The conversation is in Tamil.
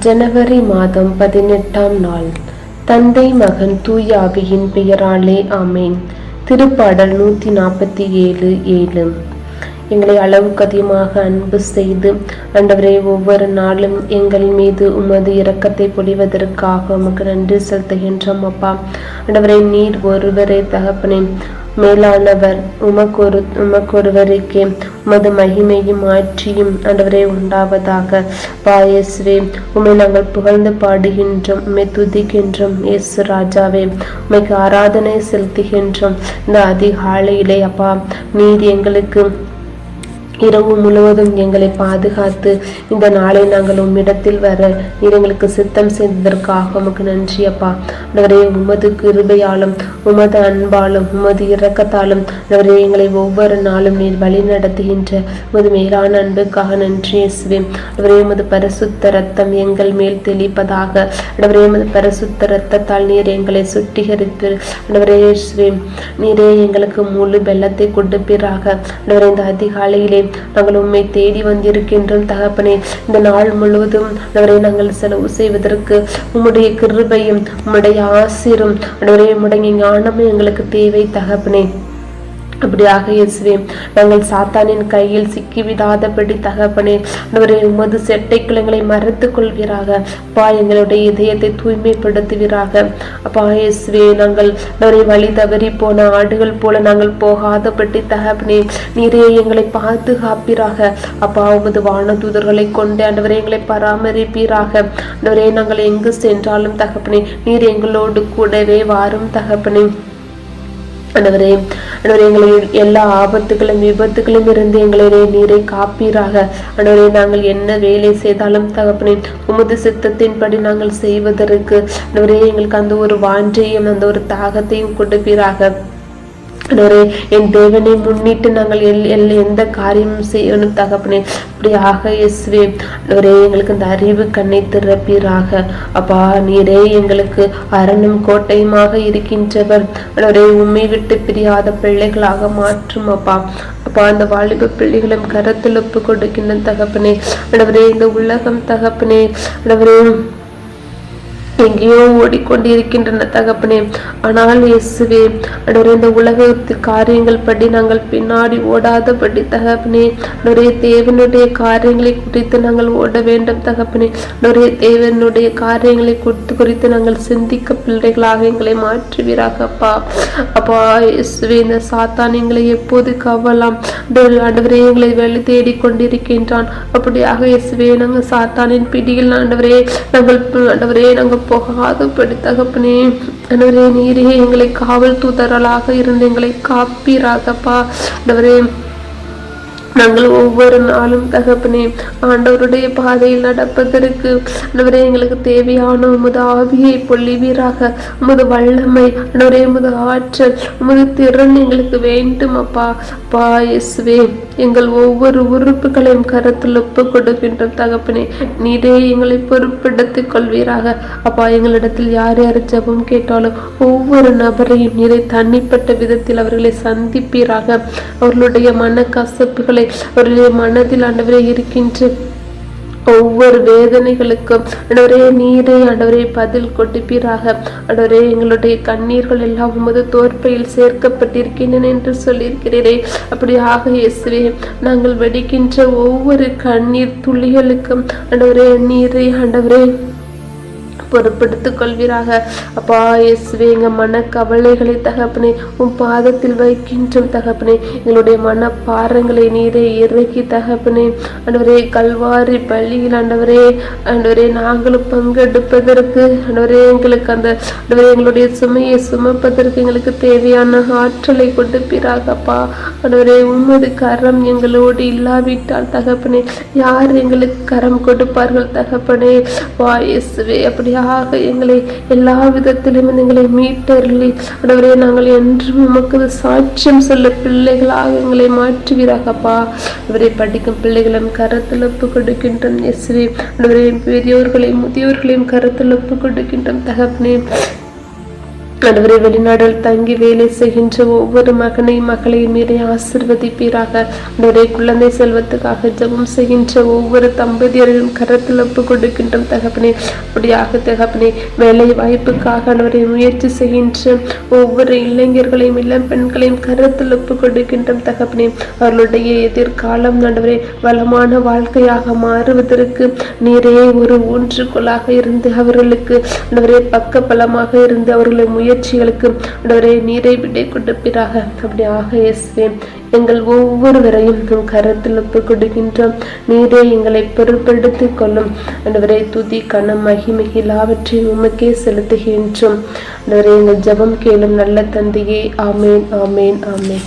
ஜனவரி மாதம் பதினெட்டாம் நாள். தந்தை மகன் தூய ஆவியின் பெயராலே ஆமேன். திருப்பாடல் நூற்றி நாற்பத்தி ஏழு ஏழு. எங்களை அளவுக்கு அதிகமாக அன்பு செய்து ஆண்டவரே ஒவ்வொரு நாளும் எங்கள் மீது உமது இரக்கத்தை பொழிவதற்காக உமக்கு நன்றி செலுத்துகின்றோம் அப்பா. ஆண்டவரே நீர் ஒருவரே தகப்பனே மேலானவர் உமக்கொரு உமக்கொருவருக்கே உமது மகிமையும் ஆட்சியும் ஆண்டவரே உண்டாவதாக. பாயஸ்ரே உமை நாங்கள் புகழ்ந்து பாடுகின்றோம் உமை துதிக்கின்றோம் இயேசு ராஜாவே. உமைக்கு ஆராதனை செலுத்துகின்றோம் இந்த அதிகாலையிலே அப்பா. நீர் எங்களுக்கு இரவு முழுவதும் எங்களை பாதுகாத்து இந்த நாளை நாங்கள் உம்மிடத்தில் வர நீர் எங்களுக்கு சித்தம் செய்ததற்காக உமக்கு நன்றி அப்பா. ஆண்டவரே உமது கிருபையாலும் உமது அன்பாலும் உமது இரக்கத்தாலும் ஆண்டவரே எங்களை ஒவ்வொரு நாளும் நீர் வழி நடத்துகின்ற உமது மேலான அன்புக்காக நன்றி இயேசுவே. அவரே உமது பரிசுத்த ரத்தம் எங்கள் மேல் தெளிப்பதாக. ஆண்டவரே உமது பரிசுத்த ரத்தத்தால் நீர் எங்களை சுட்டிகரித்து ஆண்டவரே இயேசுவே நீரே எங்களுக்கு முழு வெள்ளத்தை கொடுப்பீராக. ஆண்டவரே இந்த அதிகாலையிலே நாங்கள் உண்மை தேடி வந்திருக்கின்றோம் தகப்பனே. இந்த நாள் முழுவதும் அவரை நாங்கள் செலவு செய்வதற்கு உம்முடைய கிருபையும் உம்முடைய ஆசிரும் அடவரே முடங்கிய ஞானமும் எங்களுக்கு தேவை தகப்பனே. அப்படியாக இயேசுவே நாங்கள் சாத்தானின் கையில் சிக்கிவிடாதபடி தகப்பனே அவரை உமது செட்டைக்குள் எங்களை மறைத்து கொள்வீராக அப்பா எங்களுடைய இதயத்தை தூய்மைப்படுத்துவீராக. அப்பா இயேசுவே நாங்கள் அவரை வழி தவறி போன ஆடுகள் போல நாங்கள் போகாதபடி தகப்பனே நீரே எங்களை பாதுகாப்பீராக. அப்பா உமது வான தூதர்களை கொண்டு ஆண்டவரே எங்களை பராமரிப்பீராக. ஆண்டவரே நாங்கள் எங்கு சென்றாலும் தகப்பனே நீர் எங்களோடு கூடவே வாரும் தகப்பனே. ஆண்டவரே ஆண்டவரே எங்களை எல்லா ஆபத்துகளும் விபத்துகளும் இருந்து எங்களுடைய நீரை காப்பீராக. ஆண்டவரே நாங்கள் என்ன வேலை செய்தாலும் தகப்பனே உமது சித்தத்தின்படி நாங்கள் செய்வதற்கு. ஆண்டவரே எங்களுக்கு அந்த ஒரு வாஞ்சையும் அந்த ஒரு தாகத்தையும் கொடுப்பீராக. ஆண்டவரே என் தேவனை முன்னிட்டு நாங்கள் எல் எல் எந்த காரியமும் செய்யணும் தகப்பனே? அப்படியாக இயேசுவே ஆண்டவரே எங்களுக்கு இந்த அறிவு கண்ணை திறப்பீராக. அப்பா நீரே எங்களுக்கு அரணும் கோட்டையுமாக இருக்கின்றவர். ஆண்டவரே உண்மை விட்டு பிரியாத பிள்ளைகளாக மாற்றும் அப்பா. அப்பா அந்த வாலிப பிள்ளைகளும் கரத்தில் ஒப்பு கொடுக்கின்ற தகப்பனே. ஆண்டவரே இந்த உலகம் தகப்பனே. ஆண்டவரே எங்கேயோ ஓடிக்கொண்டிருக்கின்றன தகப்பனே. ஆனால் இயேசுவே அடரே இந்த உலகத்து காரியங்கள் படி நாங்கள் பின்னாடி ஓடாதபடி தகப்பனே நிறைய தேவனுடைய காரியங்களை குறித்து நாங்கள் ஓட வேண்டும் தகப்பனே. நிறைய தேவனுடைய காரியங்களை குறித்து குறித்து நாங்கள் சிந்திக்க பிள்ளைகளாக எங்களை மாற்றுவீராக அப்பா. அப்பா இயேசுவே இந்த சாத்தான் எங்களை எப்போது கவலாம்? ஆண்டவரே எங்களை வெளி தேடி கொண்டிருக்கின்றான். அப்படியாக இயேசுவே நாங்கள் சாத்தானின் பிடியில் ஆண்டவரே நாங்கள் ஆண்டவரே நாங்கள் போகாதபடி தகப்பனே. ஆண்டவரே நீரே எங்களை காவல் தூதரலாக இருந்து எங்களை காப்பீராகப்பா ஆண்டவரே நாங்கள் ஒவ்வொரு நாளும் தகப்பனே ஆண்டவருடைய பாதையில் நடப்பதற்கு ஆண்டவரே எங்களுக்கு தேவையான உமது ஆவியை பொழிவீராக. உமது வல்லமை ஆண்டவரே உமது ஆற்றல் உமது திறன் எங்களுக்கு வேண்டும் அப்பா. அப்பா இயேசுவே எங்கள் ஒவ்வொரு உறுப்புகளையும் கருத்தில் ஒப்பு கொடுக்கின்றோம் தகப்பனே நீரே எங்களை பொறுப்பெடுத்துக் கொள்வீராக. அப்பா எங்களிடத்தில் யார் யார் ஜெபம் கேட்டாலும் ஒவ்வொரு நபரையும் நீரை தனிப்பட்ட விதத்தில் அவர்களை சந்திப்பீராக. அவர்களுடைய ஆண்டவரை அவருடைய மனதில் ஆண்டவரே இருக்கின்ற ஒவ்வொரு வேதனைகளுக்கும் அடவரே நீரை அடவரே பதில் கொடுப்பீராக. அடவரே எங்களுடைய கண்ணீர்கள் எல்லாம் உமது தோற்பையில் சேர்க்கப்பட்டிருக்கின்றன என்று சொல்லியிருக்கிறீரே. அப்படியாக இயேசுவே நாங்கள் வெடிக்கின்ற ஒவ்வொரு கண்ணீர் துளிகளுக்கும் அடவரே நீரை அடவரே பொறுப்படுத்திக் கொள்வீராக. அப்பா இயேசுவே எங்க மன கவலைகளை தகப்பனே உன் பாதத்தில் வைக்கின்றோம் தகப்பனே. எங்களுடைய மன பாரங்களை நீரே இறக்கி தகப்பனே. ஆண்டவரே கல்வாரி பள்ளியில் ஆண்டவரே ஆண்டவரே நாங்களும் பங்கெடுப்பதற்கு ஆண்டவரே எங்களுக்கு அந்த ஆண்டவரே எங்களுடைய சுமையை சுமப்பதற்கு எங்களுக்கு தேவையான ஆற்றலை கொடுப்பீராகப்பா ஆண்டவரே உமது கரம் எங்களோடு இல்லாவிட்டால் தகப்பனே யார் எங்களுக்கு கரம் கொடுப்பார்கள் தகப்பனே? வா இயேசுவே அப்படியாக எங்களை எல்லா விதத்திலும் எங்களை மீட்டருளி. ஆண்டவரே நாங்கள் என்றும் உமக்கு சாட்சியம் சொல்ல பிள்ளைகளாக எங்களை மாற்றுவீராகப்பா. அவரை படிக்கும் பிள்ளைகளும் கரத்தில் ஒப்பு கொடுக்கின்றோம் எஸ்வி ஆண்டவரே பெரியோர்களையும் முதியோர்களையும் கரத்தில் ஒப்பு கொடுக்கின்றோம் தகப்பனே. ஆண்டவரே வெளிநாடில் தங்கி வேலை செய்கின்ற ஒவ்வொரு மகனை மகளையும் மீறி ஆசிர்வதிப்பீராக. ஆண்டவரே குழந்தை செல்வத்துக்காக ஜெபம் செய்கின்ற ஒவ்வொரு தம்பதியரையும் கரத்தில் ஒப்பு கொடுக்கின்ற தகப்பனே அப்படியாக தகப்பனே வேலை வாய்ப்புக்காக ஆண்டவரை முயற்சி செய்கின்ற ஒவ்வொரு இளைஞர்களையும் இளம் பெண்களையும் கரத்தில் ஒப்பு கொடுக்கின்ற தகப்பனே அவர்களுடைய எதிர்காலம் ஆண்டவரே வளமான வாழ்க்கையாக மாறுவதற்கு நீரே ஒரு ஊன்றுகோலாக இருந்து அவர்களுக்கு ஆண்டவரே பக்க பலமாக இருந்து அவர்களை முயற்சி முயற்சிகளுக்கு ஆண்டவரே நீரை விடை கொடுப்பீராக. அப்படியாக இயேசுவே எங்கள் ஒவ்வொருவரையும் உன் கரத்தில் ஒப்பு கொடுக்கின்றோம். நீரே எங்களை பொறுப்பெடுத்துக் கொள்ளும். ஆண்டவரே துதி கணம் மகிமை எல்லாவற்றை உமக்கே செலுத்துகின்றோம். ஆண்டவரே எங்கள் ஜபம் கேளும் நல்ல தந்தையே. ஆமேன் ஆமேன் ஆமேன்.